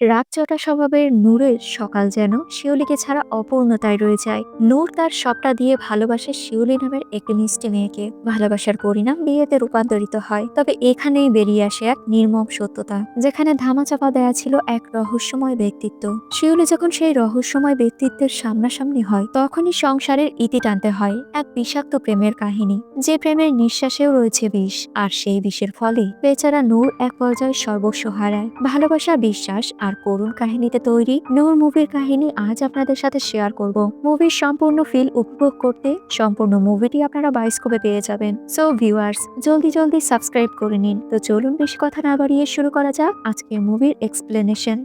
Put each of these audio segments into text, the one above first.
রাগচটা স্বভাবের নূরের সকাল যেন শিউলিকে ছাড়া অপূর্ণতায় রয়ে যায়। নূর তার সবটা দিয়ে ভালোবাসে শিউলি নামের একটি মিষ্টি মেয়েকে। ভালোবাসার পরিণাম বিয়েতে রূপান্তরিত হয়। তবে এখানেই বেরিয়ে আসে এক নির্মম সত্যতা, যেখানে ধামাচাপা দেয়া ছিল এক রহস্যময় ব্যক্তিত্ব। শিউলি যখন সেই রহস্যময় ব্যক্তিত্বের সামনাসামনি হয়, তখনই সংসারের ইতি টানতে হয় এক বিষাক্ত প্রেমের কাহিনী। যে প্রেমের নিঃশ্বাসেও রয়েছে বিষ, আর সেই বিষের ফলে বেচারা নূর এক পর্যায়ে সর্বস্ব হারায়। ভালোবাসা, বিশ্বাস আর করুণ কাহিনীতে তৈরি নূর মুভির কাহিনী আজ আপনাদের সাথে শেয়ার করব। মুভির সম্পূর্ণ ফিল উপভোগ করতে সম্পূর্ণ মুভিটি আপনারা বাইস্কোপে পেয়ে যাবেন। সো ভিউয়ার্স জলদি জলদি সাবস্ক্রাইব করে নিন। তো চলুন বেশি কথা না বাড়িয়ে শুরু করা যাক আজকের মুভির এক্সপ্লেনেশন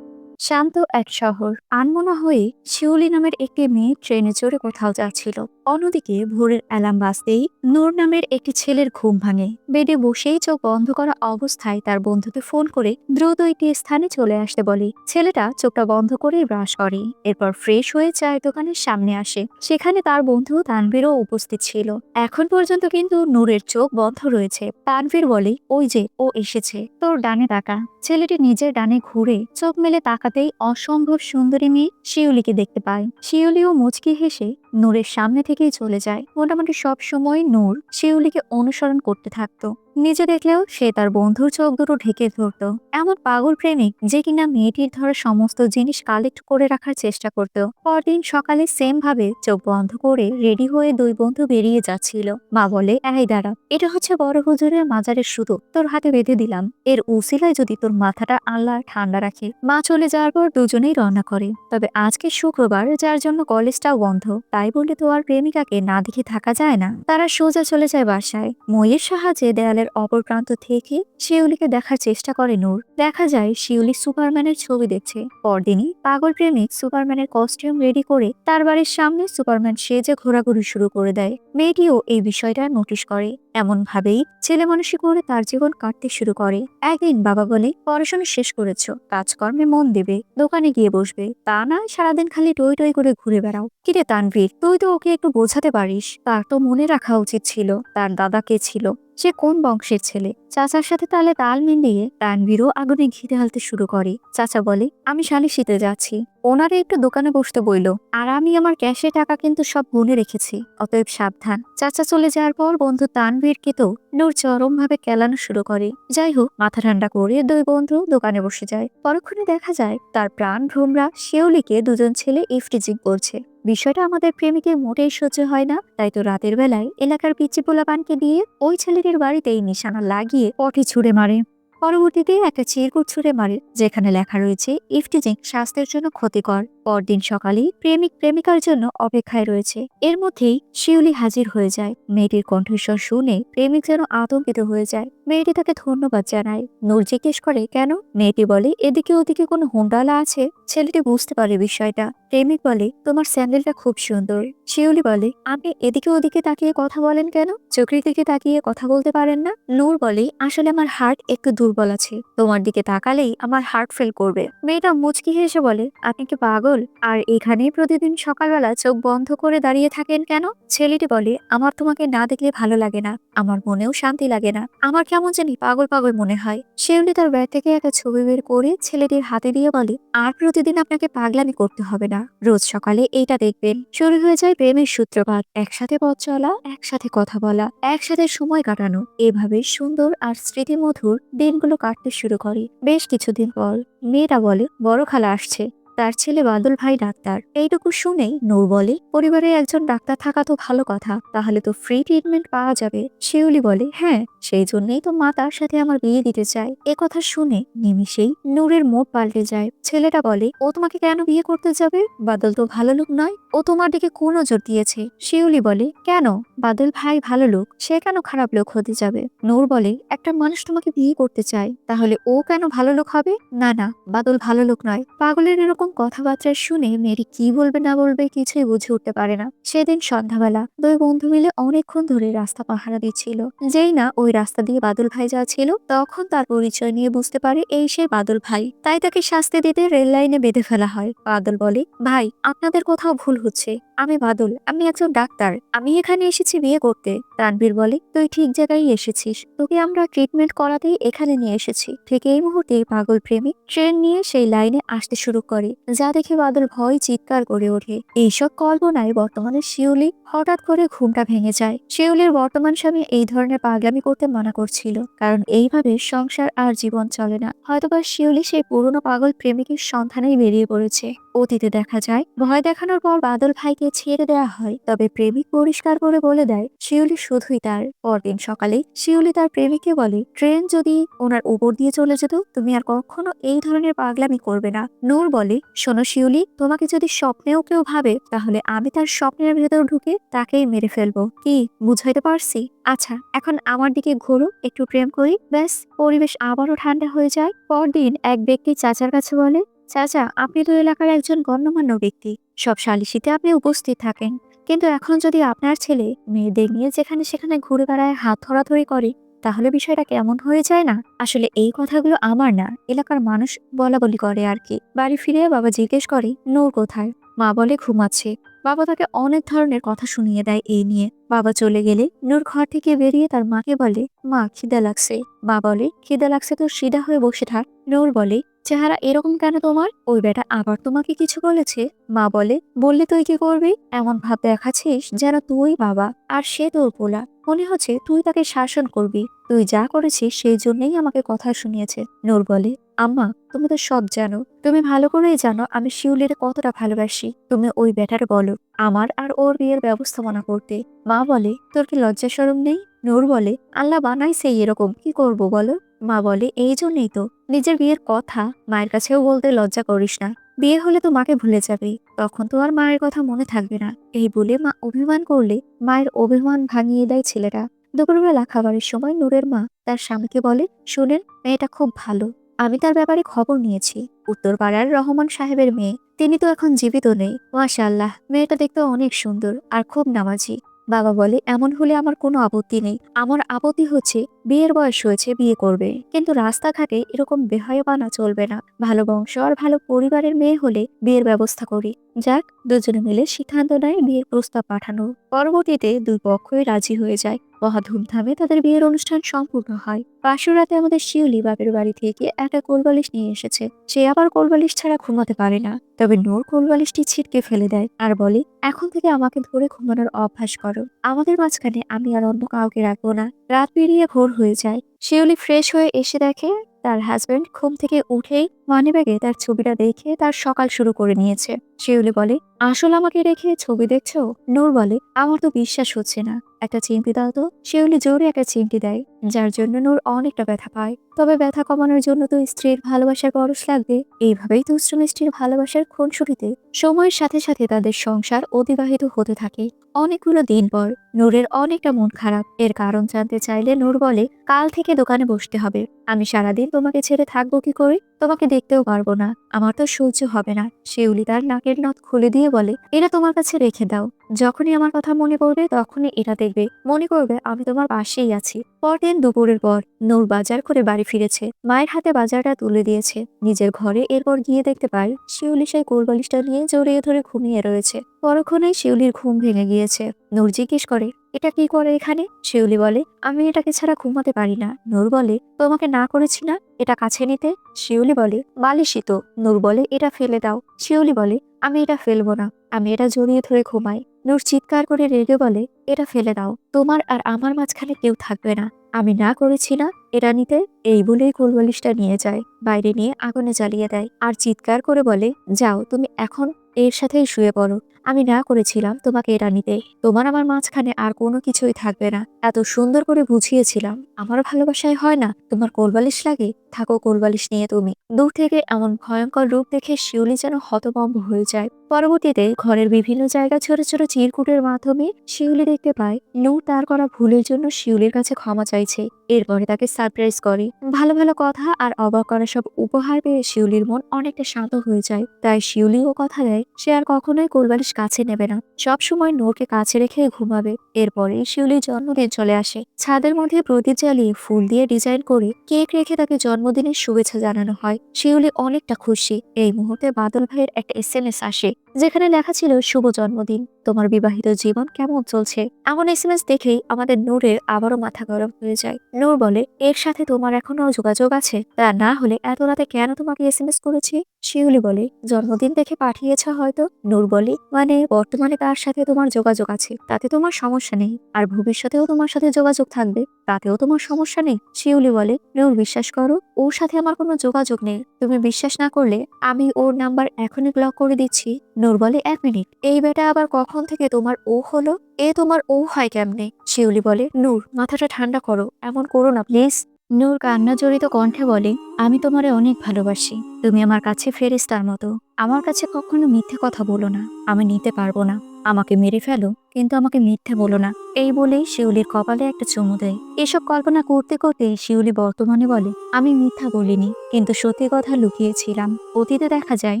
শান্ত এক শহর। আনমনা হয়ে শিউলি নামের একটি মেয়ে ট্রেনে চড়ে কোথাও যাচ্ছিল। অন্যদিকে ভোরের অ্যালার্ম বাজতেই নূর নামের একটি ছেলের ঘুম ভাঙে। বেডে বসেই চোখ বন্ধ করা অবস্থায় তার বন্ধুকে ফোন করে দ্রুত একটি স্থানে চলে আসতে বলে। ছেলেটা চোখটা বন্ধ করে ব্রাশ করে, এরপর ফ্রেশ হয়ে চায়ের দোকানের সামনে আসে। সেখানে তার বন্ধু তানভীরও উপস্থিত ছিল। এখন পর্যন্ত কিন্তু নূরের চোখ বন্ধ রয়েছে। তানভীর বলে, ওই যে, ও এসেছে। তোর ডানে তাকা ছেলেটি নিজের ডানে ঘুরে চোখ মেলে তাকাতেই অসম্ভব সুন্দরী মেয়ে শিউলিকে দেখতে পায়। শিউলিও মুচকি হেসে নূরের সামনে থেকেই চলে যায়। মোটামুটি সব সময় নূর শিউলিকে অনুসরণ করতে থাকতো। নিজে দেখলেও সে তার বন্ধুর চোখ দুটো ঢেকে ধরতো। এমন পাগল প্রেমিক যে কিনা মেয়েটির ধরা সমস্ত জিনিস কালেক্ট করে রাখার চেষ্টা করত। পরদিন সকালে সেম ভাবে চোখ বন্ধ করে রেডি হয়ে দুই বন্ধু বেরিয়ে যাচ্ছিল। মা বলে, এই দাঁড়া, এটা হচ্ছে বড় হুজুরের মাজারের সুতো তোর হাতে বেঁধে দিলাম। এর উসিলায় যদি তোর মাথাটা আল্লাহ ঠান্ডা রাখে। মা চলে যাওয়ার পর দুজনেই রওনা করে। তবে আজকে শুক্রবার, যার জন্য কলেজটাও বন্ধ। তাই বলে তো আর প্রেমিকাকে না দেখে থাকা যায় না। তারা সোজা চলে যায় বাসায়। মইয়ের সাহায্যে দেয়ালের অপর প্রান্ত থেকে শিউলিকে দেখার চেষ্টা করে নূর। দেখা যায়, শিউলি সুপারম্যানের ছবি দেখছে। পরদিনই পাগল প্রেমিক সুপারম্যানের কস্টিউম রেডি করে তার বাড়ির সামনে সুপারম্যান সেজে ঘোরাঘুরি শুরু করে দেয়। মেয়েটিও এই বিষয়টা নোটিশ করে। এমন ভাবেই ছেলে মানুষই করে তার জীবন কাটতে শুরু করে। একদিন বাবা বলে, পড়াশোনা শেষ করেছ, কাজকর্মে মন দেবে, দোকানে গিয়ে বসবে। তা না সারাদিন খালি টই টই করে ঘুরে বেড়াও। কিরে তানভীর, তুই তো ওকে একটু বোঝাতে পারিস। তার তো মনে রাখা উচিত ছিল। তার দাদা কে ছিল? সে কোন বংশের ছেলে? চাচার সাথে তালে তাল মিলিয়ে তানভীরও আগুনে ঘি ঢালতে শুরু করে। চাচা বলে, আমি শালিশিতে যাচ্ছি। ওনারে একটু দোকানে বসতে বইল। আর আমি আমার ক্যাশে টাকা কিন্তু সব গুনে রেখেছি। অতএব সাবধান। চাচা চলে যাওয়ার পর বন্ধু তানভীরকে তো নূর চরম ভাবে কেলানো শুরু করে। যাই হোক, মাথা ঠান্ডা করে দুই বন্ধু দোকানে বসে যায়। পরক্ষণে দেখা যায়, তার প্রাণ ভ্রমরা শেউলিকে দুজন ছেলে ইফটিজিং করছে বিষয়টা আমাদের প্রেমিকের মোটেই সহ্য হয় না। তাই তো রাতের বেলায় এলাকার পিচি পোলাপানকে দিয়ে ওই ছেলেটির বাড়িতেই নিশানা লাগিয়ে পটি ছুঁড়ে মারে। পরবর্তীতে একটা চিরকুট ছুঁড়ে মারে, যেখানে লেখা রয়েছে, ইফটিজিং স্বাস্থ্যের জন্য ক্ষতিকর। পরদিন সকালে প্রেমিক প্রেমিকার জন্য অপেক্ষায় রয়েছে। এর মধ্যেই শিউলি হাজির হয়ে যায়। মেয়েটির কণ্ঠস্বর শুনে প্রেমিক যেন আতঙ্কিত হয়ে যায়। মেয়েটি তাকে ধন্যবাদ জানায়। নূর জিজ্ঞেস করে, কেন? মেয়েটি বলে, এদিকে ওদিকে কোনো হুন্ডালা আছে? ছেলেটি বুঝতে পারে বিষয়টা। প্রেমিক বলে, তোমার স্যান্ডেলটা খুব সুন্দর। শিউলি বলে, আপনি এদিকে ওদিকে তাকিয়ে কথা বলেন কেন? চোখের দিকে তাকিয়ে কথা বলতে পারেন না? নূর বলে, আসলে আমার হার্ট একটু দুর্বল আছে। তোমার দিকে তাকালেই আমার হার্ট ফেল করবে। মেয়েটা মুচকি হেসে বলে, আপনি কি পাগল? আর এখানে প্রতিদিন সকালবেলা চোখ বন্ধ করে দাঁড়িয়ে থাকেন কেন? ছেলেটি বলে, আমার তোমাকে না দেখলে ভালো লাগে না। আমার মনেও শান্তি লাগে না। আমার কেমন জানি পাগল পাগল মনে হয়। শিউলি তার ব্যাগ থেকে একটা ছবি বের করে ছেলেটির হাতে দিয়ে বলে, আর প্রতিদিন আপনাকে পাগলামি করতে হবে না। রোজ সকালে এইটা দেখবেন। শুরু হয়ে যায় প্রেমের সূত্রপাত। একসাথে পথ চলা, একসাথে কথা বলা, একসাথে সময় কাটানো। এভাবে সুন্দর আর স্মৃতিমধুর দিনগুলো কাটতে শুরু করে। বেশ কিছুদিন পর মেয়েরা বলে বড় খালা আসছে। তার ছেলে বাদল ভাই ডাক্তার। এইটুকু শুনেই নূর বলে, পরিবারে একজন ডাক্তার থাকা তো ভালো কথা, তাহলে তো ফ্রি ট্রিটমেন্ট পাওয়া যাবে। শিউলি বলে হ্যাঁ সেই জন্যই তো মা তার সাথে আমার বিয়ে দিতে চায়। এ কথা শুনে নিমিষেই নূরের মুখ পাল্টে যায়। ছেলেটা বলে, ও তোমাকে কেন বিয়ে করতে যাবে? বাদল তো ভালো লোক নয়, ও তোমার দিকে কোন নজর দিয়েছে। শিউলি বলে, কেন? বাদল ভাই ভালো লোক, সে কেন খারাপ লোক হতে যাবে? নূর বলে, একটা মানুষ তোমাকে বিয়ে করতে চায়, তাহলে ও কেন ভালো লোক হবে? না না, বাদল ভালো লোক নয়। পাগলের এরকম কথাবার্তা শুনে মেরি কি বলবে না বলবে কিছুই বুঝে উঠতে পারে না। সেদিন সন্ধ্যাবেলা দুই বন্ধু মিলে অনেকক্ষণ ধরে রাস্তা পাহারা দিচ্ছিল। যেই না ওই রাস্তা দিয়ে বাদল ভাই যাচ্ছিল, তখন তার পরিচয় নিয়ে বুঝতে পারে এই সেই বাদল ভাই। তাই তাকে শাস্তি দিতে রেল লাইনে বেঁধে ফেলা হয়। বাদল বলে, ভাই, আপনাদের কোথাও ভুল হচ্ছে। আমি বাদল, আমি একজন ডাক্তার। আমি এখানে এসেছি বিয়ে করতে। তানবীর বলে, তুই ঠিক জায়গায় এসেছিস। তোকে আমরা ট্রিটমেন্ট করাতেই এখানে নিয়ে এসেছি। ঠিক এই মুহূর্তে পাগল প্রেমিক ট্রেন নিয়ে সেই লাইনে আসতে শুরু করে। যা দেখে বাদল ভয় চিৎকার করে ওঠে। এইসব কল্পনায় বর্তমানে শিউলি হঠাৎ করে ঘুমটা ভেঙে যায়। শিউলির বর্তমান স্বামী এই ধরনের পাগলামি করতে মানা করছিল, কারণ এইভাবে সংসার আর জীবন চলে না। হয়তোবা শিউলি সেই পুরনো পাগল প্রেমিকের সন্ধানেই বেরিয়ে পড়েছে। অতীতে দেখা যায়, ভয় দেখানোর পর বাদল ভাইকে ছেড়ে দেওয়া হয়, তবে প্রেমিক পরিষ্কার করে বলে দেয়, শিউলি শুধুই তার। পরদিন সকালে শিউলি তার প্রেমিককে বলে, ট্রেন যদি ওনার উপর দিয়ে চলে যেত, তুমি আর কখনো এই ধরনের পাগলামি করবে না। নূর বলে শোনো শিউলি, তোমাকে যদি স্বপ্নেও কেউ ভাবে, তাহলে আমি তার স্বপ্নের ভেতর ঢুকে তাকেই মেরে ফেলব। কি, বুঝাইতে পারছি? আচ্ছা এখন আমার দিকে ঘোরো, একটু প্রেম করি, ব্যাস, পরিবেশ আবারও ঠান্ডা হয়ে যায়। পরদিন এক ব্যক্তি চাচার কাছে বলে, চাচা, আপনি তো এলাকার একজন গণ্যমান্য ব্যক্তি, সব সালিশিতে আপনি উপস্থিত থাকেন। কিন্তু এখন যদি আপনার ছেলে মেয়েদের নিয়ে যেখানে সেখানে ঘুরে বেড়ায় হাত ধরাধরি করে তাহলে বিষয়টা কেমন হয়ে যায় না? আসলে এই কথাগুলো আমার না, এলাকার মানুষ বলা বলি করে আর কি। বাড়ি ফিরে বাবা জিজ্ঞেস করে, নূর কোথায়? মা বলে, ঘুমাচ্ছে। বাবা তাকে অনেক ধরনের কথা শুনিয়ে দেয় এই নিয়ে। বাবা চলে গেলে নূর ঘর থেকে বেরিয়ে তার মাকে বলে, মা, খিদা লাগছে। মা বলে, খিদা লাগছে তো সিধা হয়ে বসে থাক। নূর বলে চেহারা এরকম কেন তোমার? ওই বেটা আবার তোমাকে কিছু বলেছে? মা বলে, বললে তুই কি করবি? এমন ভাব দেখাচ্ছিস যেন তুই বাবা, আর সে তোর পোলা। মনে হচ্ছে তুই তাকে শাসন করবি। তুই যা করেছিস সেই জন্যই আমাকে কথা শুনিয়েছে। নূর বলে, আম্মা, তুমি তো সব জানো। তুমি ভালো করেই জানো আমি শিউলির কতটা ভালোবাসি। তুমি ওই বেটার বলো, আমার আর ওর বিয়ের ব্যবস্থাপনা করতে। মা বলে, তোর কি লজ্জা সরম নেই? নূর বলে, আল্লাহ বানাইছে এরকম, কি করব বলো? মা বলে, এই জন্যই তো। নিজের বিয়ের কথা মায়ের কাছেও বলতে লজ্জা করিস না। বিয়ে হলে তো মাকে ভুলে যাবে। তখন তো আর মায়ের কথা মনে থাকবে না। এই বলে মা অভিমান করলে মায়ের অভিমান ভাঙিয়ে দেয় ছেলেটা। দুপুরবেলা খাবারের সময় নূরের মা তার স্বামীকে বলে, শুনেন, মেয়েটা খুব ভালো। আমি তার ব্যাপারে খবর নিয়েছি। উত্তরপাড়ার রহমান সাহেবের মেয়ে। তিনি তো এখন জীবিত নেই। মাশাআল্লাহ, মেয়েটা দেখতে অনেক সুন্দর আর খুব নামাজি। বাবা বলে, এমন হলে আমার কোনো আপত্তি নেই। আমার আপত্তি হচ্ছে, বিয়ের বয়স হয়েছে, বিয়ে করবে। কিন্তু রাস্তাঘাটে এরকম বেহায়বানা চলবে না। ভালো বংশ আর ভালো পরিবারের মেয়ে হলে বিয়ের ব্যবস্থা করি। যাক, দুজনে মিলে সিদ্ধান্ত নেয় বিয়ের প্রস্তাব পাঠানো পরবর্তীতে দুই পক্ষই রাজি হয়ে যায়। মহা ধুমধামে তাদের বিয়ের অনুষ্ঠান সম্পূর্ণ হয়। পাশের রাতে আমাদের শিউলি বাপের বাড়ি থেকে একটা কোলবালিশ নিয়ে এসেছে। সে আবার কোলবালিশ ছাড়া ঘুমাতে পারে না। তবে নূর কোলবালিশটি ছিটকে ফেলে দেয় আর বলে, এখন থেকে আমাকে ধরে ঘুমানোর অভ্যাস করো। আমাদের মাঝখানে আমি আর অন্য কাউকে রাখব না। রাত পেরিয়ে ভোর হয়ে যায়। শিউলি ফ্রেশ হয়ে এসে দেখে তার হাজব্যান্ড ঘুম থেকে উঠেই মানিব্যাগে তার ছবিটা দেখে তার সকাল শুরু করে নিয়েছে। শিউলি বলে আসল আমাকে রেখে ছবি দেখছ? নূর বলে, আমার তো বিশ্বাস হচ্ছে না। একটা চিমটি দাও তো। শিউলি জোরে একটা চিমটি দেয়, যার জন্য নূর অনেকটা ব্যথা পায়। তবে ব্যথা কমানোর জন্য তো স্ত্রীর ভালোবাসার পরশ লাগবে। এইভাবেই দুষ্টু স্ত্রীর ভালোবাসার খুনসুটিতে সময়ের সাথে সাথে তাদের সংসার অতিবাহিত হতে থাকে। অনেকগুলো দিন পর নূরের অনেকটা মন খারাপ। এর কারণ জানতে চাইলে নূর বলে, কাল থেকে দোকানে বসতে হবে। আমি সারাদিন তোমাকে ছেড়ে থাকব কি করে? তোমাকে দেখতেও পারব না। আমার তো সহ্য হবে না। শিউলি তার নাকের নথ খুলে দিয়ে বলে, এটা তোমার কাছে রেখে দাও। যখনই আমার কথা মনে করবে তখনই এটা দেখবে। মনে করবে, আমি তোমার পাশেই আছি। পরদিন দুপুরের পর, নূর বাজার করে বাড়ি ফিরেছে। মায়ের হাতে বাজারটা তুলে দিয়েছে। নিজের ঘরে এরপর গিয়ে দেখতে পায়, শিউলি সেই কোরবালিশটা নিয়ে জড়িয়ে ধরে ঘুমিয়ে রয়েছে। পরক্ষণেই শিউলির ঘুম ভেঙে গিয়েছে। নূর জিজ্ঞেস করে এটা কি করে এখানে? শিউলি বলে, আমি এটাকে ছাড়া ঘুমাতে পারি না। নূর বলে, তোমাকে না করেছি না? এটা কাছে নিতে? শিউলি বলে বালিশই তো। নূর বলে, এটা ফেলে দাও। শিউলি বলে, আমি এটা ফেলব না। আমি এটা জড়িয়ে ধরে ঘুমাই। নূর চিৎকার করে রেগে বলে, এটা ফেলে দাও। তোমার আর আমার মাঝখানে কেউ থাকবে না। আমি না করেছি না? এটা নিতে? এই বলেই কোলবালিশটা নিয়ে যায়। বাইরে নিয়ে আগুনে জ্বালিয়ে দেয়। আর চিৎকার করে বলে, যাও, তুমি এখন এর সাথেই শুয়ে পড়ো। আমি না করেছিলাম তোমাকে এটা নিতে। তোমার আমার মাঝখানে আর কোনো কিছুই থাকবে না। এত সুন্দর করে বুঝিয়েছিলাম। আমার ভালোবাসায় হয় না? তোমার কোলবালিশ লাগে? থাকো কোলবালিশ নিয়ে তুমি। দূর থেকে এমন ভয়ঙ্কর রূপ দেখে শিউলি যেন হতভম্ব হয়ে যায়। পরবর্তীতে ঘরের বিভিন্ন জায়গা ছোট ছোট চিরকুটের মাধ্যমে শিউলি দেখতে পায়। নূর তার করা ভুলের জন্য শিউলির কাছে ক্ষমা চাইছে। এরপরে তাকে সারপ্রাইজ করে। ভালো ভালো কথা আর অবাক করা সব উপহার পেয়ে শিউলির মন অনেকটা শান্ত হয়ে যায়। তাই শিউলিও কথা দেয়, সে আর কখনোই কোলবালিশ কাছে নেবে না। সব সময় নূরকে কাছে রেখে ঘুমাবে। এরপরে শিউলির জন্মদিন চলে আসে। ছাদের মধ্যে প্রদীপ জ্বালিয়ে ফুল দিয়ে ডিজাইন করে কেক রেখে তাকে জন্মদিনের শুভেচ্ছা জানানো হয়। শিউলি অনেকটা খুশি। এই মুহূর্তে বাদল ভাইয়ের একটা এস আসে, যেখানে লেখা ছিল, শুভ জন্মদিন। তোমার বিবাহিত জীবন কেমন চলছে? এমন এস এম এস দেখেই আমাদের নূরের আবারও মাথা গরম হয়ে যায়। নূর বলে, এর সাথে তোমার এখনও যোগাযোগ আছে? তা না হলে এত রাতে কেন তোমাকে এস এম এস করেছি? শিউলি বলে, জন্মদিন দেখে পাঠিয়েছ হয়তো? নূর বলে মানে বর্তমানে তার সাথে তোমার যোগাযোগ আছে? তাতে তোমার সমস্যা নেই। আর ভবিষ্যতেও তোমার সাথে যোগাযোগ থাকবে? তাতেও তোমার সমস্যা নেই? শিউলি বলে, নূর, বিশ্বাস করো, ওর সাথে আমার কোনো যোগাযোগ নেই। তুমি বিশ্বাস না করলে আমি ওর নাম্বার এখনই ব্লক করে দিচ্ছি। নূর বলে, এক মিনিট। এই বেটা আবার কখন থেকে তোমার ও হলো, এ তোমার ও হয় কেমনে? শিউলি বলে, নূর, মাথাটা ঠান্ডা করো, এমন করো না, প্লিজ। নূর কান্না জড়িত কণ্ঠে বলে, আমি তোমারে অনেক ভালোবাসি, তুমি আমার কাছে ফেরেস্তার মতো। আমার কাছে কখনো মিথ্যে কথা বলো না, আমি নিতে পারব না, আমাকে মেরে ফেলো। কিন্তু আমাকে মিথ্যে বলো না। এই বলেই শিউলির কপালে একটা চুমু দেয়। এসব কল্পনা করতে করতে শিউলি বর্তমানে বলে, আমি মিথ্যা বলিনি, কিন্তু সত্যি কথা লুকিয়েছিলাম। অতীতে দেখা যায়,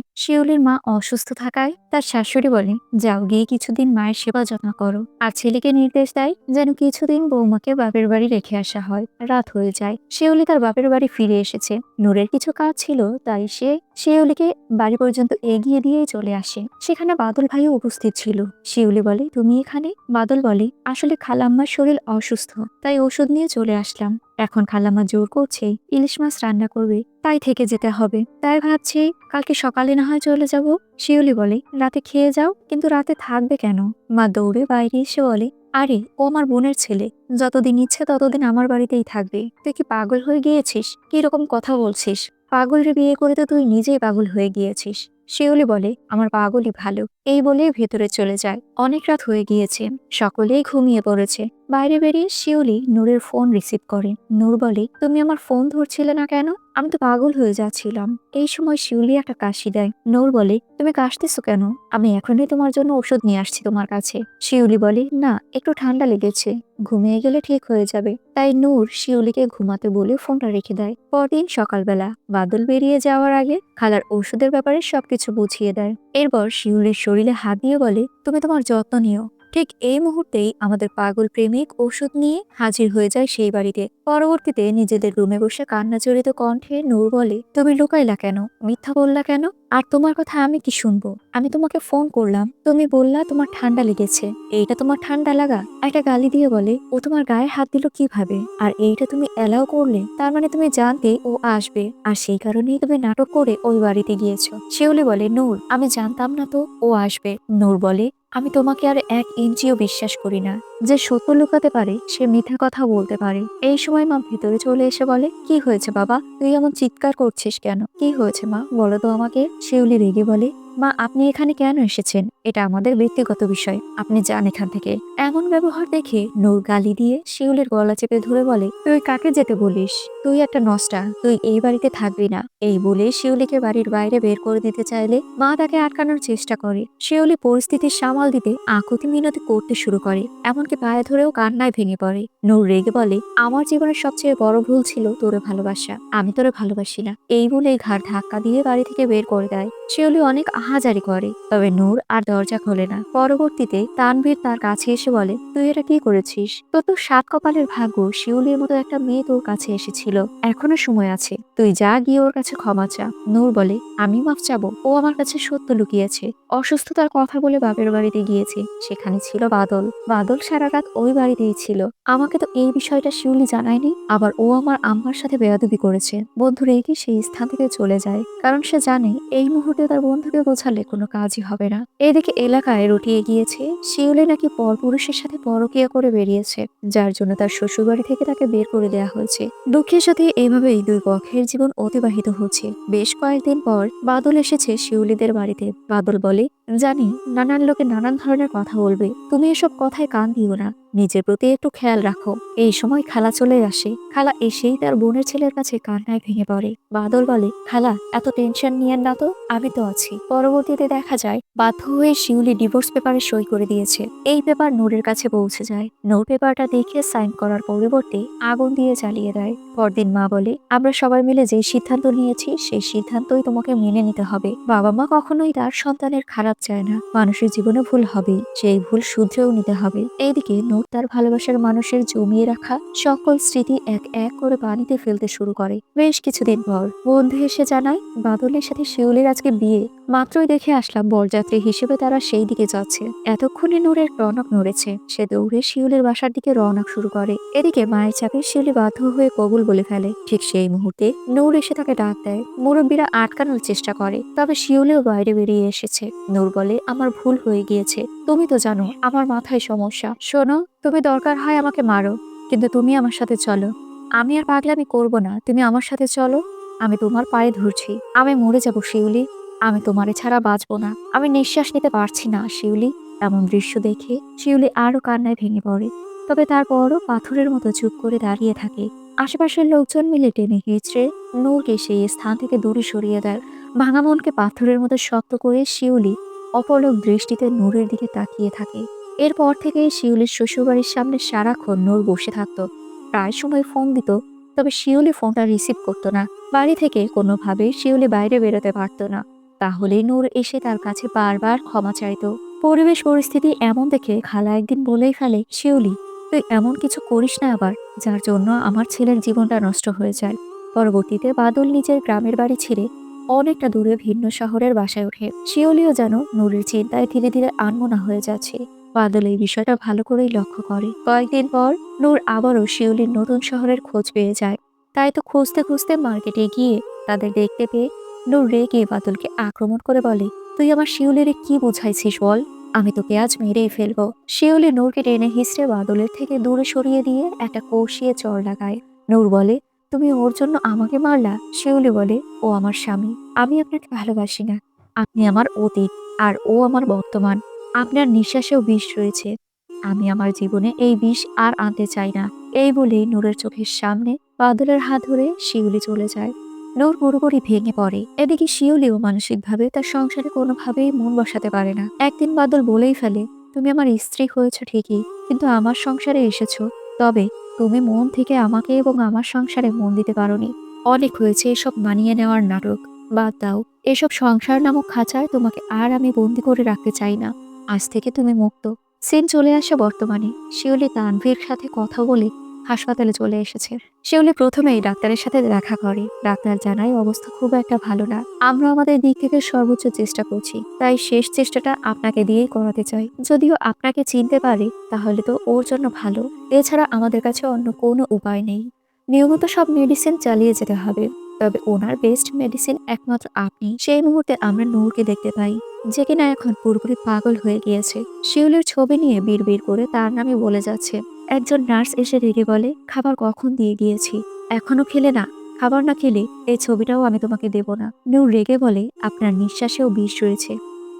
শিউলির মা অসুস্থ থাকায় তার শাশুড়ি বলে, যাও গিয়ে কিছুদিন মায়ের সেবা যত্ন করো। আর ছেলেকে নির্দেশ দেয় যেন কিছুদিন বৌমাকে বাপের বাড়ি রেখে আসা হয়। রাত হয়ে যায়, শিউলি তার বাপের বাড়ি ফিরে এসেছে। নূরের কিছু কাজ ছিল, তাই সে শিউলিকে বাড়ি পর্যন্ত এগিয়ে দিয়েই চলে আসে। সেখানে বাদল ভাইও উপস্থিত ছিল। শিউলি বলে, তুমি এখানে? বাদল বলে, আসলে খালাম্মার শরীর অসুস্থ, তাই ওষুধ নিয়ে চলে আসলাম। এখন খালাম্মা জোর করছে, ইলিশ মাছ রান্না করবে, তাই থেকে যেতে হবে। তাই ভাবছি, কালকে সকালে না হয় চলে যাব? শিউলি বলে, রাতে খেয়ে যাও, কিন্তু রাতে থাকবে কেন? মা দৌড়ে বাইরে এসে বলে, আরে, ও আমার বোনের ছেলে। যতদিন ইচ্ছে ততদিন আমার বাড়িতেই থাকবে। তুই কি পাগল হয়ে গিয়েছিস? কি রকম কথা বলছিস? পাগলরে বিয়ে করে তো তুই নিজেই পাগল হয়ে গিয়েছিস। শিউলি বলে, আমার পাগলই ভালো। এই বলে ভেতরে চলে যায়। অনেক রাত হয়ে গিয়েছে। সকলেই ঘুমিয়ে পড়েছে। বাইরে বেরিয়ে শিউলি নূরের ফোন রিসিভ করে। নূর বলে, তুমি আমার ফোন ধরছিলে না কেন? আমি তো পাগল হয়ে যাচ্ছিলাম। এই সময় শিউলি একটা কাশি দেয়। নূর বলে, তুমি কাশতেছো কেন? আমি এখনই তোমার জন্য ওষুধ নিয়ে আসছি তোমার কাছে। শিউলি বলে, না, একটু ঠান্ডা লেগেছে। ঘুমিয়ে গেলে ঠিক হয়ে যাবে। তাই নূর শিউলিকে ঘুমাতে বলে ফোনটা রেখে দেয়। পরদিন সকালবেলা বাদল বেরিয়ে যাওয়ার আগে খালার ওষুধের ব্যাপারে সবকিছু বুঝিয়ে দেয়। এরপর শিউলির শরীরে হাত দিয়ে বলে, তুমি তোমার যত্ন নিও। ঠিক এই মুহূর্তেই আমাদের পাগল প্রেমিক ওষুধ নিয়ে হাজির হয়ে যায় সেই বাড়িতে। পরবর্তীতে নিজেদের রুমে বসে কান্না জড়িত কণ্ঠে নূর বলে, তুমি লুকাইলা কেন? মিথ্যা বললা কেন? আর তোমার কথা আমি কি শুনব? আমি তোমাকে ফোন করলাম। তুমি বললা তোমার ঠান্ডা লেগেছে। এইটা তোমার ঠান্ডা লাগা? একটা গালি দিয়ে বলে, ও তোমার গায়ে হাত দিল কীভাবে? আর এইটা তুমি অ্যালাও করলে? তার মানে তুমি জানতে ও আসবে। আর সেই কারণেই তুমি নাটক করে ওই বাড়িতে গিয়েছো। শিউলি বলে, নূর, আমি জানতাম না তো ও আসবে। নূর বলে আমি তোমাকে আর এক ইঞ্চিও বিশ্বাস করি না। যে সত্য লুকাতে পারে, সে মিথ্যা কথা বলতে পারে। এই সময় মা ভেতরে চলে এসে বলে, কি হয়েছে বাবা? তুই এমন চিৎকার করছিস কেন? কি হয়েছে মা? বলো তো আমাকে। শিউলি রেগে বলে মা, আপনি এখানে কেন এসেছেন? এটা আমাদের ব্যক্তিগত বিষয়। আপনি যান এখান থেকে। এমন ব্যবহার দেখে নূর গালি দিয়ে শিউলের গলা চেপে ধরে বলে, তুই কাকে যেতে বলিস? তুই একটা নষ্টা। তুই এই বাড়িতে থাকবি না। এই বলে শিউলিকে বাড়ির বাইরে বের করে দিতে চাইলে মা তাকে আটকানোর চেষ্টা করে। শিউলি পরিস্থিতি সামাল দিতে আকুতি মিনতি করতে শুরু করে, এমনকি পায়ে ধরেও কান্নায় ভেঙে পড়ে। নূর রেগে বলে, আমার জীবনের সবচেয়ে বড় ভুল ছিল তোরে ভালোবাসা। আমি তোরে ভালোবাসি না। এই বলে ঘাড় ধাক্কা দিয়ে বাড়ি থেকে বের করে দেয়। শিউলি অনেক আহাজারি করে, তবে নূর আর দরজা খোলে না। পরবর্তীতে তানভীর তার কাছে এসে বলে, তুই এটা কি করেছিস? তোর তো সাত কপালের ভাগ্য শিউলির মতো একটা মেয়ে তোর কাছে এসেছিল, এখনও সময় আছে। তুই যা গিয়ে ওর কাছে ক্ষমা চা। নূর বলে, আমি মাফ চাবো, ও আমার কাছে সত্য লুকিয়েছে। অসুস্থতার কথা বলে বাপের বাড়িতে গিয়েছে, সেখানে ছিল বাদল। বাদল সারা রাত ওই বাড়িতেই ছিল। আমাকে তো এই বিষয়টা শিউলি জানায়নি, আবার ও আমার আম্মার সাথে বেয়াদবি করেছে। বন্ধু রেগে সেই স্থান থেকে চলে যায়। কারণ সে জানে, এই মুহূর্তে তার বন্ধুকে বোঝালে কোনো কাজই হবে না। এদিকে এলাকায় রটিয়ে গিয়েছে শিউলি নাকি পরপুরুষের সাথে পরকিয়া করে বেরিয়েছে, যার জন্য তার শ্বশুরবাড়ি থেকে তাকে বের করে দেওয়া হয়েছে। দুঃখের সাথে এইভাবেই দুই পক্ষের জীবন অতিবাহিত হচ্ছে। বেশ কয়েকদিন পর বাদল এসেছে শিউলিদের বাড়িতে। বাদল বলে জানি, নানান লোকে নানান ধরনের কথা বলবে। তুমি এসব কথায় কান দিও না। নিজের প্রতি একটু খেয়াল রাখো। এই সময় খালা চলে আসে। খালা এসেই তার বোনের ছেলের কাছে কান্নায় ভেঙে পড়ে। বাদল বলে, খালা, এত টেনশন নিয়েন না তো, আমি তো আছি। পরবর্তীতে দেখা যায়, বাধ্য হয়ে শিউলি ডিভোর্স পেপারে সই করে দিয়েছে। এই পেপার নূরের কাছে পৌঁছে যায়। নূর পেপারটা দেখে সাইন করার পরিবর্তে আগুন দিয়ে জ্বালিয়ে দেয়। পরদিন মা বলে, আমরা সবাই মিলে যে সিদ্ধান্ত নিয়েছি, সেই সিদ্ধান্তই তোমাকে মেনে নিতে হবে। বাবা মা কখনোই তার সন্তানের খারাপ চায় না। মানুষের জীবনে ভুল হবেই সেই ভুল শুধরেও নিতে হবে। এইদিকে নূর তার ভালোবাসার মানুষের জমিয়ে রাখা সকল স্মৃতি এক এক করে পানিতে ফেলতে শুরু করে। বেশ কিছুদিন পর বন্ধু এসে জানায়, বাদলের সাথে শিউলির আজকে বিয়ে। মাত্রই দেখে আসলাম বরযাত্রী হিসেবে তারা সেই দিকে যাচ্ছে। এতক্ষণে নূরের রনক নড়েছে। সে দৌড়ে শিউলির বাসার দিকে রওনা শুরু করে। এদিকে মায়ের চাপে শিউলি বাধ্য হয়ে কবুল বলে ফেলে। ঠিক সেই মুহূর্তে নূর এসে তাকে ডাক দেয়। মুরব্বীরা আটকানোর চেষ্টা করে, তবে শিউলিও বাইরে বেরিয়ে এসেছে। নূর বলে, আমার ভুল হয়ে গিয়েছে। তুমি তো জানো, আমার মাথায় সমস্যা। শোনো, তুমি দরকার হয় আমাকে মারো, কিন্তু তুমি আমার সাথে চলো। আমি আর পাগলামি করব না। তুমি আমার সাথে চলো। আমি তোমার পায়ে ধরছি। আমি মরে যাব, শিউলি। আমি তোমারে ছাড়া বাঁচবো না। আমি নিঃশ্বাস নিতে পারছি না, শিউলি। এমন দৃশ্য দেখে শিউলি আরও কান্নায় ভেঙে পড়ে। তবে তারপরও পাথরের মতো চুপ করে দাঁড়িয়ে থাকে। আশেপাশের লোকজন মিলে টেনে হিঁচড়ে নূরকে সেই স্থান থেকে দূরে সরিয়ে দেয়। ভাঙা মনকে পাথরের মতো শক্ত করে শিউলি অপলক দৃষ্টিতে নূরের দিকে তাকিয়ে থাকে। এরপর থেকে শিউলির শ্বশুরবাড়ির সামনে সারাক্ষণ নূর বসে থাকতো। প্রায় সময় ফোন দিত, তবে শিউলি ফোনটা রিসিভ করতো না। বাড়ি থেকে কোনোভাবে শিউলি বাইরে বেরোতে পারতো না। তাহলে নূর এসে তার কাছে বারবার ক্ষমা চাইত। পরিবেশ পরিস্থিতি এমন দেখে খালা একদিন বলেই ফেলে, শিউলি, তুই এমন কিছু করিস না আবার, যার জন্য আমার ছেলের জীবনটা নষ্ট হয়ে যায়। পরবর্তীতে বাদল নিজের গ্রামের বাড়ি ছেড়ে অনেকটা দূরে ভিন্ন শহরের বাসায় ওঠে। শিওলিও যেন নূরের চিন্তায় ধীরে ধীরে আনমনা হয়ে যাচ্ছে। বাদল এই বিষয়টা ভালো করেই লক্ষ্য করে। কয়েকদিন পর নূর আবারও শিউলির নতুন শহরের খোঁজ পেয়ে যায়। তাই তো খুঁজতে খুঁজতে মার্কেটে গিয়ে তাদের দেখতে পেয়ে নূর রেগে বাদলকে আক্রমণ করে বলে, তুই আমার শিউলিরে কি বুঝাইছিস বল? আমি তোকে আজ মেরেই ফেলব। শিউলি নূরকে টেনে হিসড়ে বাদলের থেকে দূরে সরিয়ে দিয়ে একটা কষিয়ে চড় লাগায়। নূর বলে তুমি ওর জন্য আমাকে মারলা? শিউলি বলে, ও আমার স্বামী। আমি আপনাকে ভালোবাসি না। আপনি আমার অতীত আর ও আমার বর্তমান। আপনার নিঃশ্বাসেও বিষ রয়েছে। আমি আমার জীবনে এই বিষ আর আনতে চাই না। এই বলে নূরের চোখের সামনে বাদলের হাত ধরে শিউলি চলে যায়। নূর পুরোপুরি ভেঙে পড়ে। এদিকে শিউলিও মানসিকভাবে তার সংসারে কোনোভাবেই মন বসাতে পারে না। একদিন বাদল বলেই ফেলে, তুমি আমার স্ত্রী হয়েছো ঠিকই, কিন্তু আমার সংসারে এসেছ। তবে তুমি মন থেকে আমাকে এবং আমার সংসারে মন দিতে পারোনি। অনেক হয়েছে এসব মানিয়ে নেওয়ার নাটক। বাদ দাও, এসব সংসার নামক খাঁচায় তোমাকে আর আমি বন্দি করে রাখতে চাই না। আজ থেকে তুমি মুক্ত। সেন চলে আসে বর্তমানে। শিউলি তানভীর সাথে কথা বলে হাসপাতালে চলে এসেছে। শিউলি প্রথমেই ডাক্তারের সাথে দেখা করে। ডাক্তার জানায়, অবস্থা খুব একটা ভালো না। আমরা আমাদের দিক থেকে সর্বোচ্চ চেষ্টা করছি। তাই শেষ চেষ্টাটা আপনাকে দিয়েই করাতে চাই। যদিও আপনাকে চিনতে পারে, তাহলে তো ওর জন্য ভালো। এছাড়া আমাদের কাছে অন্য কোনো উপায় নেই। নিয়মিত সব মেডিসিন চালিয়ে যেতে হবে। তবে ওনার বেস্ট মেডিসিন একমাত্র আপনি। সেই মুহূর্তে আমরা নূরকে দেখতে পাই, যে কিনা এখন পুরোপুরি পাগল হয়ে গিয়েছে। শিউলির ছবি নিয়ে বিড় করে তার নামে বলে যাচ্ছে একজন নার্স এসে রেগে বলে, খাবার কখন দিয়ে গিয়েছি? এখনও খেলে না? খাবার না খেলে এই ছবিটাও আমি তোমাকে দেব না। নূর রেগে বলে, আপনার নিঃশ্বাসেও বিষ রয়েছে।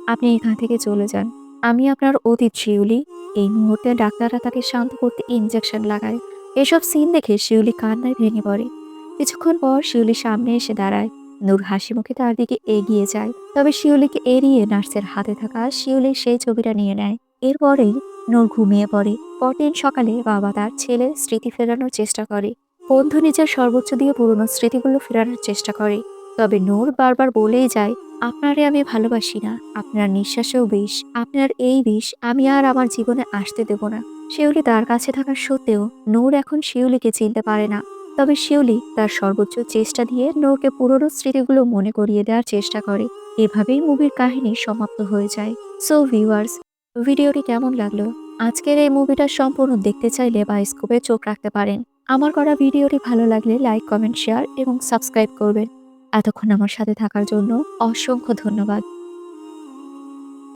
আপনি এখান থেকে চলে যান। আমি আপনার অতীত শিউলি। এই মুহূর্তে ডাক্তাররা তাকে শান্ত করতে ইনজেকশন লাগায়। এসব সিন দেখে শিউলি কান্নায় ভেঙে পড়ে। কিছুক্ষণ পর শিউলি সামনে এসে দাঁড়ায়। নূর হাসি মুখে তার দিকে এগিয়ে যায়। তবে শিউলিকে এড়িয়ে নার্সের হাতে থাকা শিউলি সেই ছবিটা নিয়ে নেয়। এরপরেই নূর ঘুমিয়ে পড়ে। পরদিন সকালে বাবা তার ছেলের স্মৃতি ফেরানোর চেষ্টা করে। বন্ধু নিজের সর্বোচ্চ দিয়ে পুরনো স্মৃতিগুলো ফেরানোর চেষ্টা করে। তবে নূর বারবার বলেই যায়, আপনারে আমি ভালোবাসি না। আপনার নিঃশ্বাসেও বিষ। আপনার এই বিষ আমি আর আমার জীবনে আসতে দেব না। শিউলি তার কাছে থাকা সত্ত্বেও নূর এখন শিউলিকে চিনতে পারে না। তবে শিউলি তার সর্বোচ্চ চেষ্টা দিয়ে নূরকে পুরনো স্মৃতিগুলো মনে করিয়ে দেওয়ার চেষ্টা করে। এভাবেই মুভির কাহিনী সমাপ্ত হয়ে যায়। সো ভিউয়ার্স ভিডিওটি কেমন লাগল? আজকের এই মুভিটা সম্পূর্ণ দেখতে চাইলে স্কোপে চোখ রাখতে পারেন। আমার করা ভিডিওটি ভালো লাগলে লাইক, কমেন্ট, শেয়ার এবং সাবস্ক্রাইব করবেন। এতক্ষণ আমার সাথে থাকার জন্য অসংখ্য ধন্যবাদ।